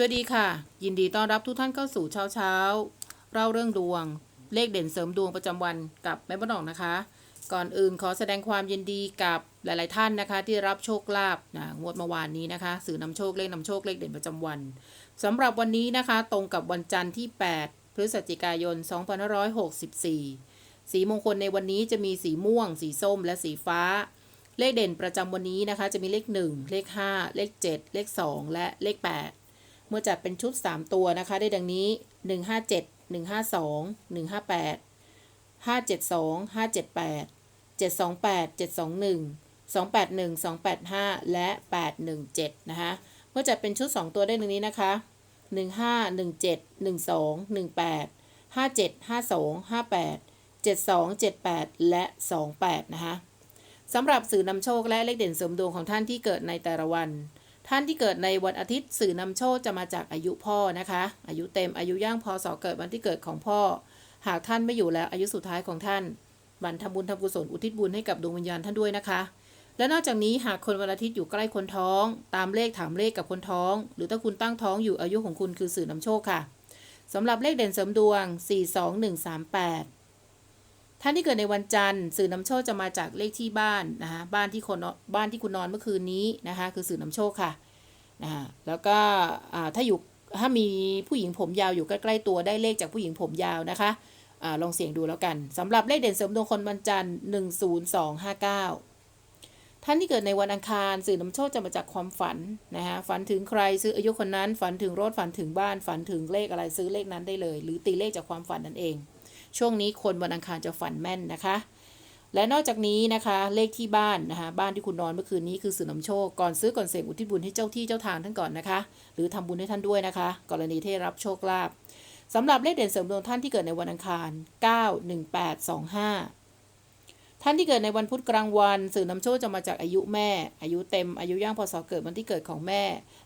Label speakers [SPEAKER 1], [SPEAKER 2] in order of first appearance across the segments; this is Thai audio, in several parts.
[SPEAKER 1] สวัสดีค่ะ ยินดีต้อนรับทุกท่านเข้าสู่เช้าเช้าเล่าเรื่องดวง เลขเด่นเสริมดวงประจำวันกับแม่บ้านองนะคะ ก่อนอื่นขอแสดงความยินดีกับหลาย ๆ ท่านนะคะ ที่รับโชคลาภนะงวดเมื่อวานนี้นะคะ สื่อนำโชคเลขนำโชคเลขเด่นประจำวันสำหรับวันนี้นะคะ ตรงกับวันจันทร์ที่ 8 พฤศจิกายน 2564 สีมงคลในวันนี้จะมีสีม่วง สีส้ม และสีฟ้าเลขเด่นประจำวันนี้นะคะ จะมีเลข 1 เลข 5 เลข 7 เลข 2 และเลข 8 เมื่อจัดเป็นชุด 3 ตัวนะคะ ได้ดังนี้ 157 152 158 572 578 728 721 281 285 และ 817 นะคะ เมื่อจัดเป็นชุด 2 ตัวได้ดังนี้นะคะ 15 17 12 18 57 52 58 72 78 และ 28 นะคะสำหรับสื่อนำโชคและเลขเด่นเสริมดวงของท่านที่เกิดในแต่ละวัน ท่านที่เกิดในวันอาทิตย์สื่อนำโชคจะมาจากอายุพ่อนะคะ อายุเต็มอายุย่างพศเกิดวันที่เกิดของพ่อ หากท่านไม่อยู่แล้วอายุสุดท้ายของท่านบันทำบุญทำกุศลอุทิศบุญให้กับดวงวิญญาณท่านด้วยนะคะ และนอกจากนี้หากคนวันอาทิตย์อยู่ใกล้คนท้อง ตามเลขถามเลขกับคนท้อง หรือถ้าคุณตั้งท้องอยู่อายุของคุณคือสื่อนำโชคค่ะสำหรับเลขเด่นเสริมดวง 42138 ท่านที่เกิดในวันจันทร์ สื่อนำโชคจะมาจากเลขที่บ้านนะคะบ้านที่คนบ้านที่คุณนอนเมื่อคืนนี้นะคะ คือสื่อนำโชคค่ะนะคะแล้วก็ถ้าอยู่ถ้ามีผู้หญิงผมยาวอยู่ใกล้ๆตัวได้เลขจากผู้หญิงผมยาวนะคะอลองเสี่ยงดูแล้วกันสำหรับเลขเด่นเสริมดวงคนวันจันทร์10259ท่านที่เกิดในวันอังคาร สื่อนำโชคจะมาจากความฝันนะคะฝันถึงใครซื้ออายุคนนั้น ฝันถึงรถฝันถึงบ้านฝันถึงเลขอะไรซื้อเลขนั้นได้เลย หรือตีเลขจากความฝันนั่นเอง ช่วงนี้คนวันอังคารจะฝันแม่นนะคะ และนอกจากนี้นะคะ เลขที่บ้านนะคะ บ้านที่คุณนอนเมื่อคืนนี้คือสื่อนำโชค ก่อนซื้อก่อนเสกอุทิศบุญให้เจ้าที่เจ้าทางท่านก่อนนะคะ หรือทำบุญให้ท่านด้วยนะคะ กรณีที่ได้รับโชคลาภสำหรับเลขเด่นเสริมดวงท่านที่เกิดในวันอังคาร 91825ท่านที่เกิดในวันพุธกลางวัน สื่อนำโชคจะมาจากอายุแม่ อายุเต็ม อายุย่างพศเกิดวันที่เกิดของแม่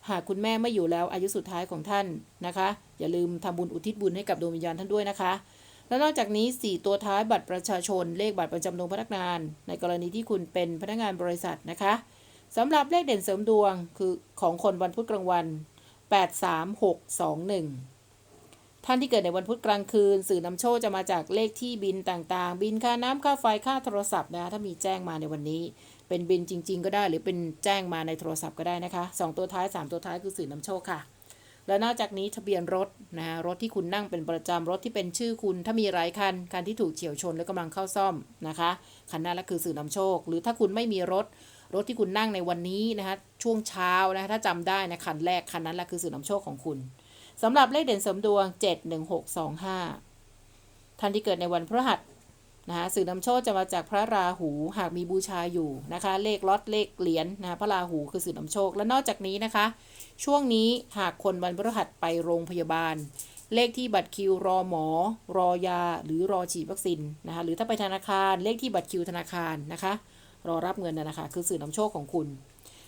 [SPEAKER 1] หากคุณแม่ไม่อยู่แล้วอายุสุดท้ายของท่านนะคะ อย่าลืมทำบุญอุทิศบุญให้กับดวงวิญญาณท่านด้วยนะคะ และนอกจากนี้ 4 ตัวท้ายบัตรประชาชน เลขบัตรประจำตัวพนักงาน ในกรณีที่คุณเป็นพนักงานบริษัทนะคะสำหรับเลขเด่นเสริมดวงคือของคนวันพุธกลางวัน 83621 ท่านที่เกิดในวันพุธกลางคืน สื่อนำโชคจะมาจากเลขที่บินต่างๆ บินค่าน้ำค่าไฟค่าโทรศัพท์นะถ้ามีแจ้งมาในวันนี้ เป็นบินจริง ๆ ก็ได้หรือเป็นแจ้งมาในโทรศัพท์ก็ได้นะคะสองตัวท้ายสามตัวท้ายคือสื่อนำโชคค่ะ และนอกจากนี้ทะเบียนรถนะฮะรถที่คุณนั่งเป็นประจำรถที่เป็นชื่อคุณถ้ามีหลายคันคันที่ถูกเฉียวชนและกำลังเข้าซ่อมนะคะคันนั้นละคือสื่อนำโชค หรือถ้าคุณไม่มีรถรถที่คุณนั่งในวันนี้นะคะช่วงเช้านะคะถ้าจำได้นะคันแรกคันนั้นละคือสื่อนำโชคของคุณสำหรับเลขเด่นเสริมดวง 71625ท่านที่เกิดในวันพฤหัส นะคะสื่อนำโชคจะมาจากพระราหูหากมีบูชาอยู่นะคะ เลขล็อตเลขเหรียญนะคะพระราหูคือสื่อนำโชค และนอกจากนี้นะคะ ช่วงนี้หากคนวันพฤหัสไปโรงพยาบาล เลขที่บัตรคิวรอหมอ รอยา หรือรอฉีดวัคซีนนะคะหรือถ้าไปธนาคารเลขที่บัตรคิวธนาคารนะคะ รอรับเงินนะนะคะ คือสื่อนำโชคของคุณ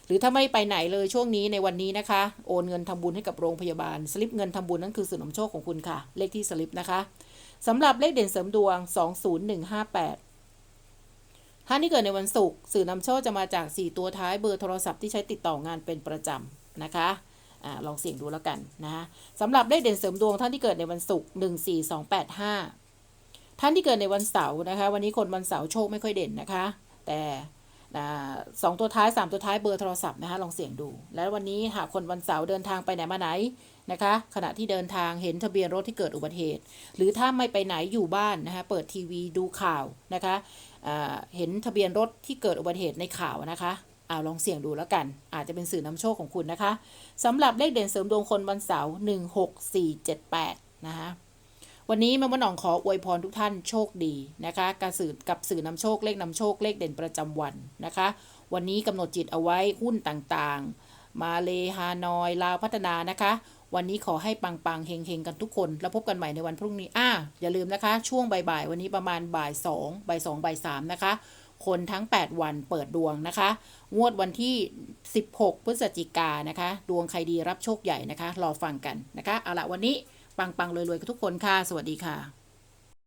[SPEAKER 1] หรือถ้าไม่ไปไหนเลยช่วงนี้ในวันนี้นะคะ โอนเงินทำบุญให้กับโรงพยาบาลสลิปเงินทำบุญนั่นคือสื่อนำโชคของคุณค่ะ เลขที่สลิปนะคะ สำหรับเลขเด่นเสริมดวง 20158ท่านที่เกิดในวันศุกร์สื่อนำโชคจะมาจาก 4 ตัวท้ายเบอร์โทรศัพท์ที่ใช้ติดต่องานเป็นประจำนะคะอลองเสี่ยงดูแล้วกันนะคะสำหรับเลขเด่นเสริมดวงท่านที่เกิดในวันศุกร์14285 ท่านที่เกิดในวันเสาร์นะคะ วันนี้คนวันเสาร์โชคไม่ค่อยเด่นนะคะ แต่สองตัวท้าย 3 ตัวท้ายเบอร์โทรศัพท์นะคะลองเสี่ยงดู แล้ววันนี้หากคนวันเสาร์เดินทางไปไหนมาไหน นะคะ ขณะที่เดินทางเห็นทะเบียนรถที่เกิดอุบัติเหตุ หรือถ้าไม่ไปไหนอยู่บ้านนะคะ เปิดทีวีดูข่าวนะคะเห็นทะเบียนรถที่เกิดอุบัติเหตุในข่าวนะคะเอาลองเสี่ยงดูแล้วกัน อาจจะเป็นสื่อนำโชคของคุณนะคะสำหรับเลขเด่นเสริมดวงคนวันเสาร์16478นะคะวันนี้แม่มนองขออวยพรทุกท่านโชคดีนะคะการสื่อกับสื่อนำโชคเลขนำโชคเลขเด่นประจำวันนะคะ วันนี้กำหนดจิตเอาไว้หุ้นต่างๆ มาเลฮานอยลาวพัฒนานะคะ วันนี้ขอให้ปังๆเฮงๆกันทุกคน แล้วพบกันใหม่ในวันพรุ่งนี้อ่าอย่าลืมนะคะ ช่วงบ่ายๆวันนี้ประมาณบ่ายสองบ่ายสองบ่ายสามนะคะ คนทั้ง 8 วันเปิดดวงนะคะ งวดวันที่ 16 พฤศจิกานนะคะ ดวงใครดีรับโชคใหญ่นะคะ รอฟังกันนะคะ เอาละวันนี้ปังๆรวยๆกับทุกคนค่ะ สวัสดีค่ะ